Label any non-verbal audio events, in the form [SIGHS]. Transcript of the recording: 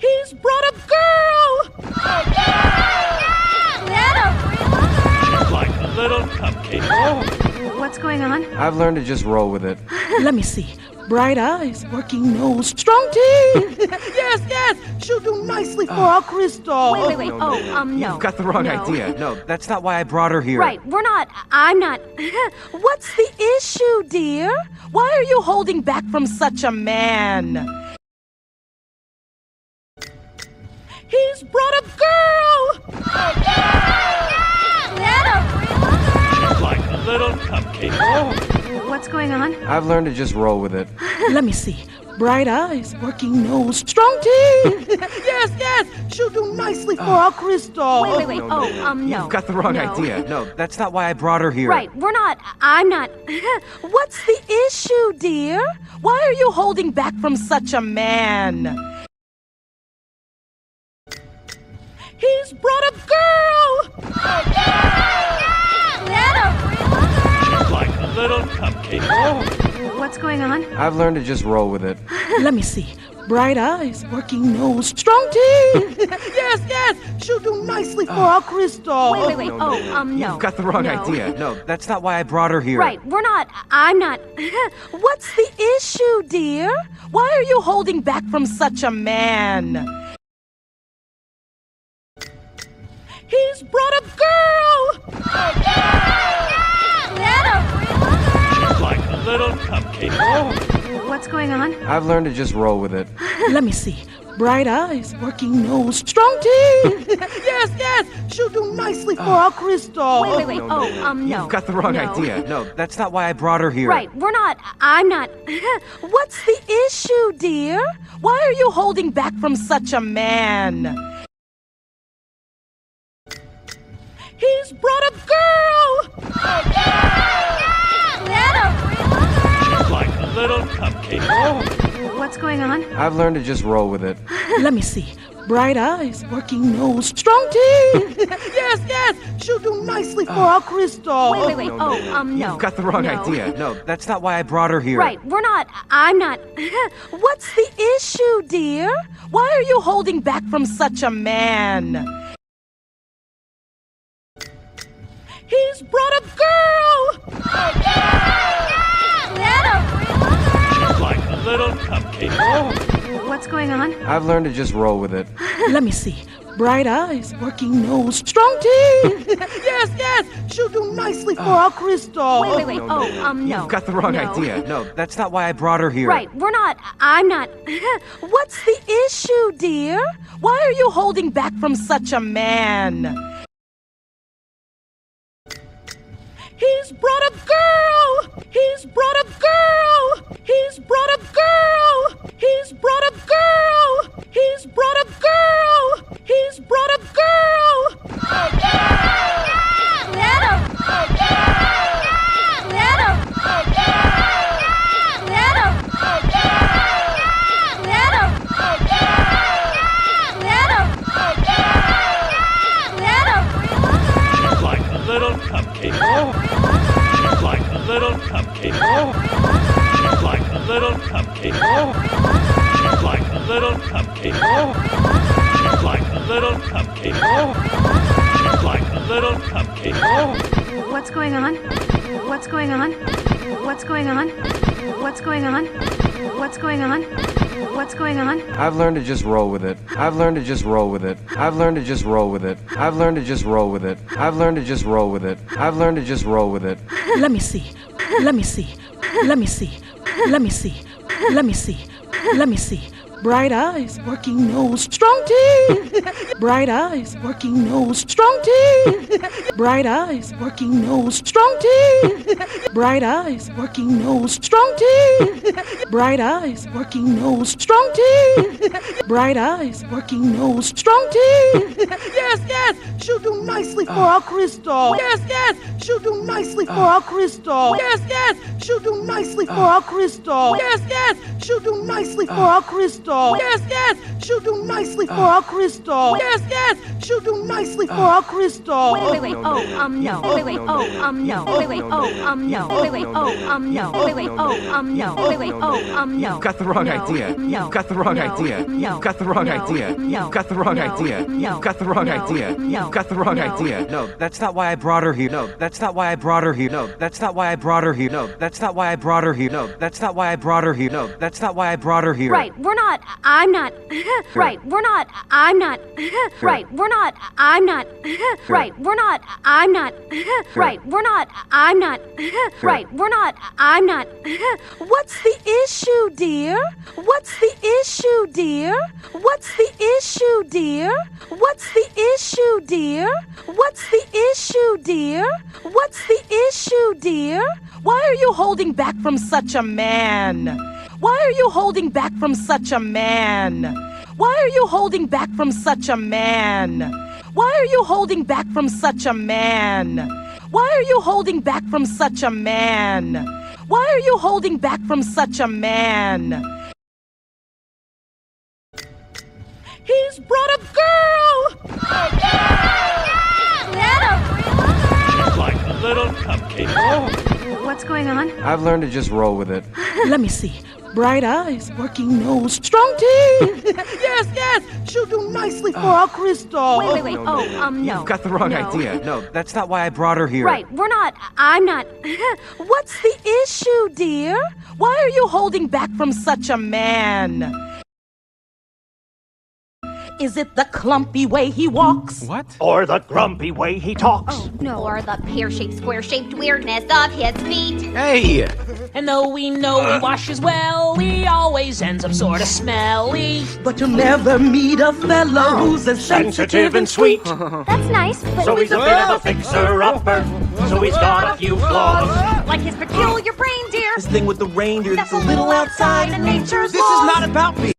He's brought a girl! A girl! She's like a little cupcake. Oh. What's going on? I've learned to just roll with it. [LAUGHS] Let me see. Bright eyes, working nose, strong teeth. [LAUGHS] yes, yes, she'll do nicely for our crystal. Wait, wait, wait. No, no, oh, no. um, no. You've got the wrong No. idea. No, [LAUGHS] that's not why I brought her here. Right, we're not. I'm not. What's the issue, dear? Why are you holding back from such a man? He's brought a girl! like a little cupcake. What's going on? I've learned to just roll with it. [LAUGHS] Let me see. Bright eyes, working nose, strong teeth. [LAUGHS] yes, yes, she'll do nicely for our crystal. Wait, wait, wait. No, no, oh, no. um, no. You've got the wrong No. idea. No, [LAUGHS] that's not why I brought her here. Right, we're not. I'm not. What's the issue, dear? Why are you holding back from such a man? He's brought a girl! like a little cupcake. What's going on? I've learned to just roll with it. [LAUGHS] Let me see. Bright eyes, working nose, strong teeth. [LAUGHS] yes, yes, she'll do nicely for our crystal. Wait, wait, wait. No, no, oh, no. um, no. You've got the wrong No. idea. No, that's not why I brought her here. Right, we're not. I'm not. [LAUGHS] What's the issue, dear? Why are you holding back from such a man? He's brought a girl! like a little cupcake. What's going on? I've learned to just roll with it. [LAUGHS] Let me see. Bright eyes, working nose, strong teeth. [LAUGHS] yes, yes, she'll do nicely for our crystal. Wait, wait, wait. No, no, oh, no. um, no. You've got the wrong No. idea. No, [LAUGHS] that's not why I brought her here. Right, we're not. I'm not. What's the issue, dear? Why are you holding back from such a man? Little cupcake. What's going on? I've learned to just roll with it. [LAUGHS] Let me see. Bright eyes, working nose, strong teeth. [LAUGHS] yes, yes, she'll do nicely for our crystal. Wait, wait, wait. No, no, oh, no. um, no. You've got the wrong No. idea. No, [LAUGHS] that's not why I brought her here. Right, we're not. I'm not. What's the issue, dear? Why are you holding back from such a man? Little cupcake. What's going on? I've learned to just roll with it. [LAUGHS] Let me see. Bright eyes, working nose, strong teeth. [LAUGHS] yes, yes, she'll do nicely for our crystal. Wait, wait, wait. No, no, oh, no. um, no. You've got the wrong No. idea. No, [LAUGHS] that's not why I brought her here. Right, we're not. I'm not. What's the issue, dear? Why are you holding back from such a man? He's brought a girl! He's brought a girl! He's brought a girl! He's brought a girl! He's brought a girl! He's brought a girl! like a little cupcake. like a little cupcake. like a little cupcake. like a little cupcake. like a little cupcake. like a little cupcake. What's going on? What's going on? What's going on? What's going on? What's going on? What's going on? I've learned to just roll with it. I've learned to just roll with it. I've learned to just roll with it. I've learned to just roll with it. I've learned to just roll with it. I've learned to just roll with it. Let me see. Let me see. Let me see. Let me see. Let me see. Let me see. Bright eyes, working nose, strong teeth. Bright eyes, working nose, strong teeth. Bright eyes, working nose, strong teeth. Bright eyes, working nose, strong teeth. Bright eyes, working nose, strong teeth. Bright eyes, working nose, strong teeth. Yes, yes, she'll do nicely for our crystal. Yes, yes, she'll do nicely for our crystal. Yes, yes, she'll do nicely for our crystal. Yes, yes, she'll do nicely for our crystal. Crystal. Yes, yes, she'll do nicely for our crystal. [SIGHS] Yes, yes, she'll do nicely for our crystal. Wait, wait, wait. Oh, um, no. Wait, wait. Oh, um, no. Wait, wait. Oh, um, no. Wait, wait. Oh, um, no. Wait, wait. Oh, um, no. Wait, wait. Oh, um, no. You've got the wrong No, idea. No. You've got the wrong no, idea. No. You've got the wrong no, idea. No. You've got the wrong idea. No. You've got the wrong idea. No. You've got the wrong idea. No, that's not why I brought her here. No, that's not why I brought her here. No, that's not why I brought her here. No, that's not why I brought her here. No, that's not why I brought her here. No, that's not why I brought her here. Right, we're not. I'm not. [LAUGHS] Right, we're not. I'm not. [LAUGHS] Right, we're not. I'm not. [LAUGHS] Right, we're not. I'm not. Right, we're not. I'm not. Right, we're not. I'm not. What's the issue, dear? What's the issue, dear? What's the issue, dear? What's the issue, dear? What's the issue, dear? What's the issue, dear? Why are you holding back from such a man? Why are you holding back from such a man? Why are you holding back from such a man? Why are you holding back from such a man? Why are you holding back from such a man? Why are you holding back from such a man? He's brought a girl! Oh, yeah! Yeah! She's like a little cupcake. Oh. What's going on? I've learned to just roll with it. Let me see. Bright eyes, working nose, strong teeth. [LAUGHS] yes, yes, she'll do nicely for our crystal. Wait, wait, wait. Oh, um, no. You've got the wrong No. idea. [LAUGHS] No, that's not why I brought her here. Right, we're not. I'm not. [LAUGHS] What's the issue, dear? Why are you holding back from such a man? Is it the clumpy way he walks? What? Or the grumpy way he talks. Oh, No. Or the pear-shaped, square-shaped weirdness of his feet. Hey! And though we know he uh. washes well, he always ends up sorta smelly. But you'll never meet a fellow who's as Sensitive and sweet. That's nice, but So he's a bit of a fixer-upper. So he's got a few flaws. like his peculiar brain, dear. This thing with the reindeer that's a little outside of nature's This laws. is not about me.